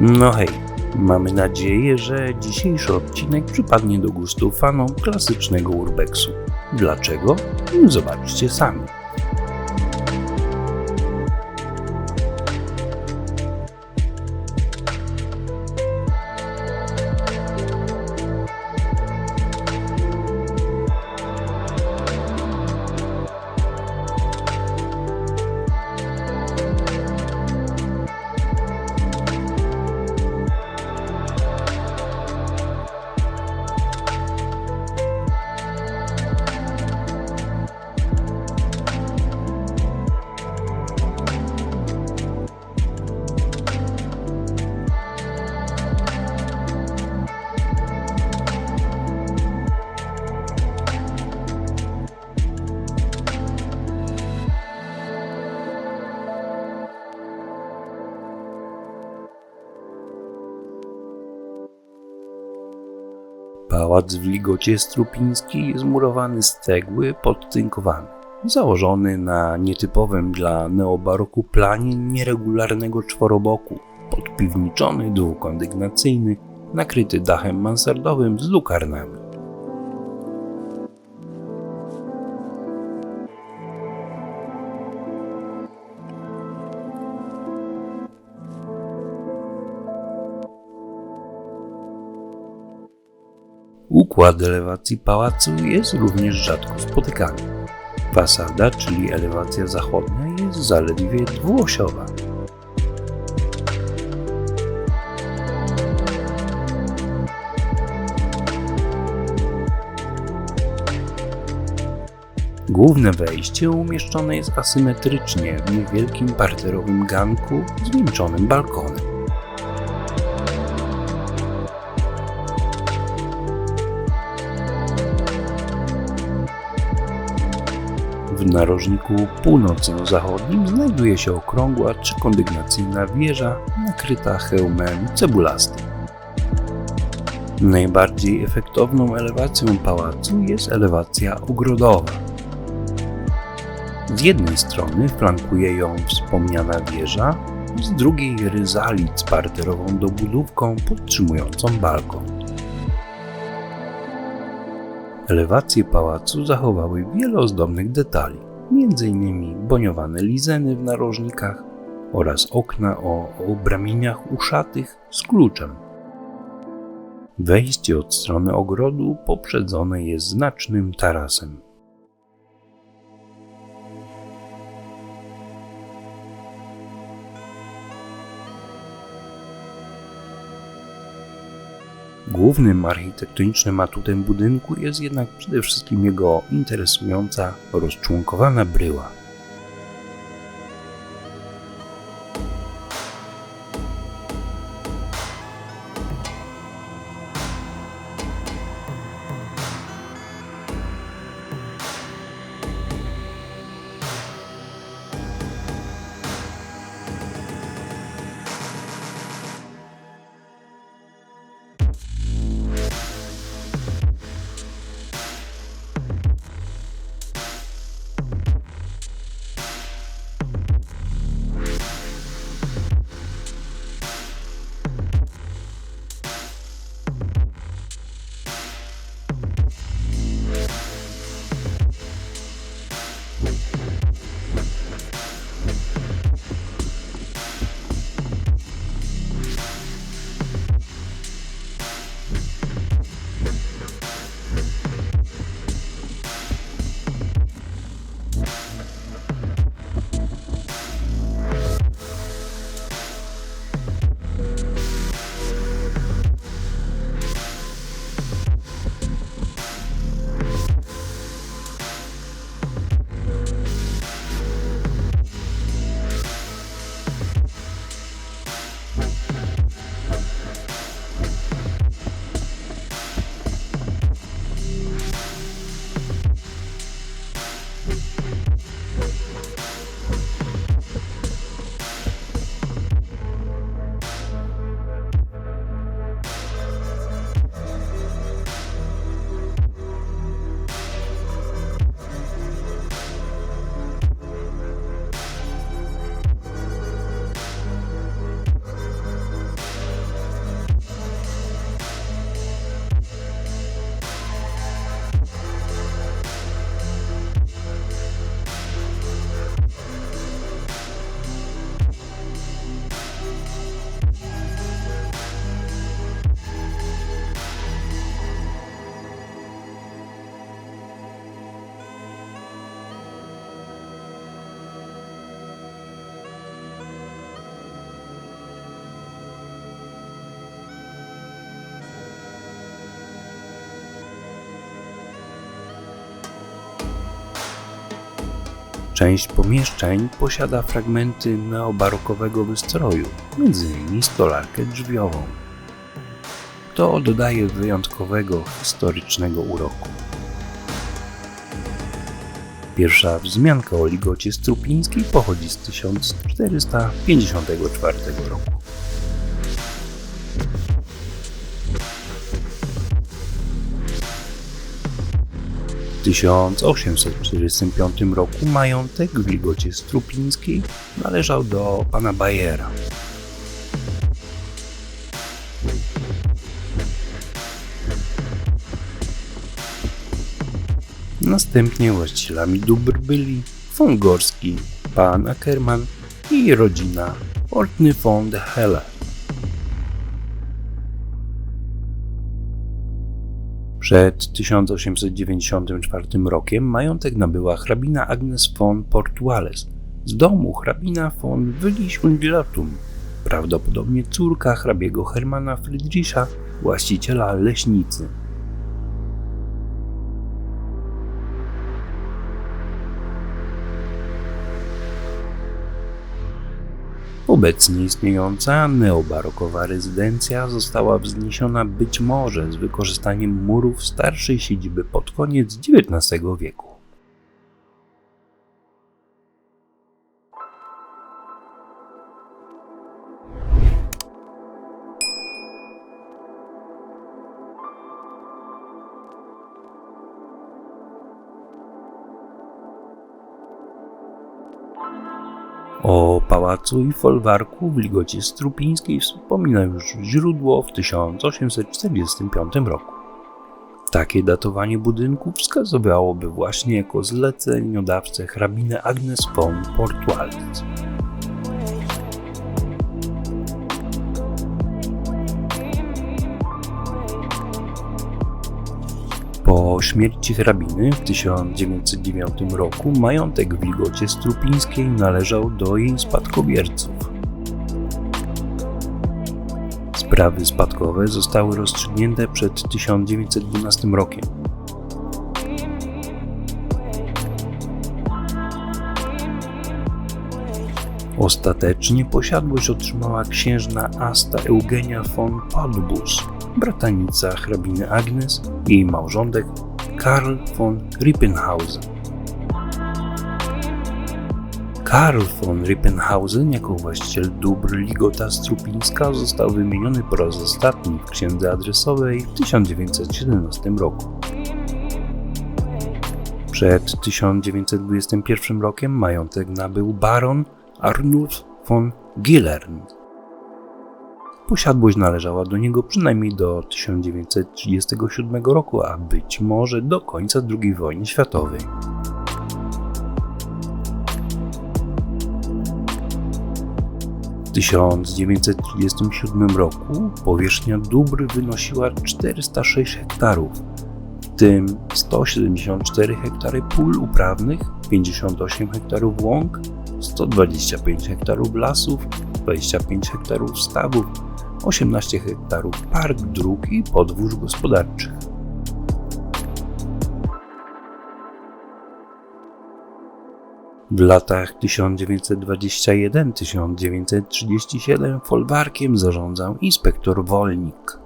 No hej, mamy nadzieję, że dzisiejszy odcinek przypadnie do gustu fanom klasycznego urbexu. Dlaczego? Zobaczcie sami. Pałac w Ligocie Strupińskiej jest murowany z cegły podtynkowany, założony na nietypowym dla neobaroku planie nieregularnego czworoboku, podpiwniczony dwukondygnacyjny, nakryty dachem mansardowym z lukarnami. Układ elewacji pałacu jest również rzadko spotykany. Fasada, czyli elewacja zachodnia, jest zaledwie dwuosiowa. Główne wejście umieszczone jest asymetrycznie w niewielkim parterowym ganku zwieńczonym balkonem. W narożniku północno-zachodnim znajduje się okrągła trzykondygnacyjna wieża nakryta hełmem cebulastym. Najbardziej efektowną elewacją pałacu jest elewacja ogrodowa. Z jednej strony flankuje ją wspomniana wieża, z drugiej ryzalit z parterową dobudówką podtrzymującą balkon. Elewacje pałacu zachowały wiele ozdobnych detali, m.in. boniowane lizeny w narożnikach oraz okna o obramieniach uszatych z kluczem. Wejście od strony ogrodu poprzedzone jest znacznym tarasem. Głównym architektonicznym atutem budynku jest jednak przede wszystkim jego interesująca, rozczłonkowana bryła. Część pomieszczeń posiada fragmenty neobarokowego wystroju, m.in. stolarkę drzwiową. To dodaje wyjątkowego historycznego uroku. Pierwsza wzmianka o ligocie strupińskiej pochodzi z 1454 roku. 1845 roku majątek w ligocie strupińskiej należał do pana Bajera. Następnie właścicielami dóbr byli von Gorski, pan Ackermann i rodzina Ortny von de Helle. Przed 1894 rokiem majątek nabyła hrabina Agnes von Portuales z domu hrabina von Wyliś-Unwilotum, prawdopodobnie córka hrabiego Hermana Friedricha, właściciela leśnicy. Obecnie istniejąca neobarokowa rezydencja została wzniesiona być może z wykorzystaniem murów starszej siedziby pod koniec XIX wieku. O pałacu i folwarku w Ligocie Strupińskiej wspomina już źródło w 1845 roku. Takie datowanie budynku wskazywałoby właśnie jako zleceniodawcę hrabinę Agnes von Portualec. Po śmierci hrabiny w 1909 roku majątek w Ligocie Strupińskiej należał do jej spadkobierców. Sprawy spadkowe zostały rozstrzygnięte przed 1912 rokiem. Ostatecznie posiadłość otrzymała księżna Asta Eugenia von Padbus, bratanica hrabiny Agnes i jej małżonek Karl von Rippenhausen. Karl von Rippenhausen jako właściciel dóbr Ligota Strupińska został wymieniony po raz ostatni w księdze adresowej w 1917 roku. Przed 1921 rokiem majątek nabył baron Arnulf von Gillern. Posiadłość należała do niego przynajmniej do 1937 roku, a być może do końca II wojny światowej. W 1937 roku powierzchnia dóbr wynosiła 406 hektarów, w tym 174 hektary pól uprawnych, 58 hektarów łąk, 125 hektarów lasów, 25 hektarów stawów, 18 hektarów park dróg i podwórz gospodarczych. W latach 1921-1937 folwarkiem zarządzał inspektor Wolnik.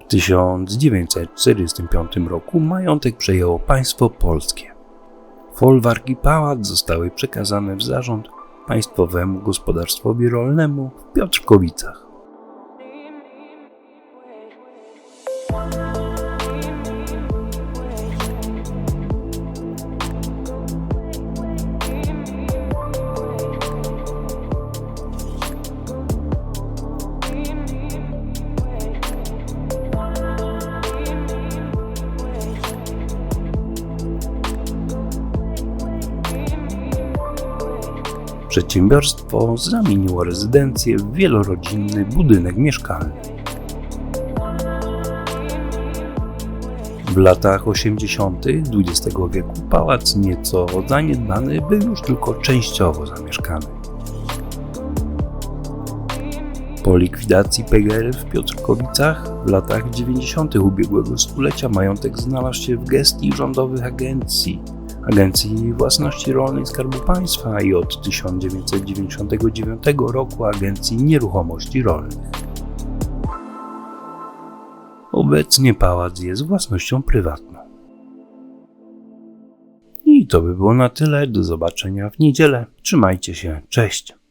W 1945 roku majątek przejęło państwo polskie. Folwark i pałac zostały przekazane w zarząd Państwowemu Gospodarstwowi Rolnemu w Piotrkowicach. Przedsiębiorstwo zamieniło rezydencję w wielorodzinny budynek mieszkalny. W latach 80. XX wieku pałac nieco zaniedbany był już tylko częściowo zamieszkany. Po likwidacji PGR w Piotrkowicach w latach 90. ubiegłego stulecia majątek znalazł się w gestii rządowych agencji Agencji Własności Rolnej Skarbu Państwa i od 1999 roku Agencji Nieruchomości Rolnych. Obecnie pałac jest własnością prywatną. I to by było na tyle. Do zobaczenia w niedzielę. Trzymajcie się. Cześć.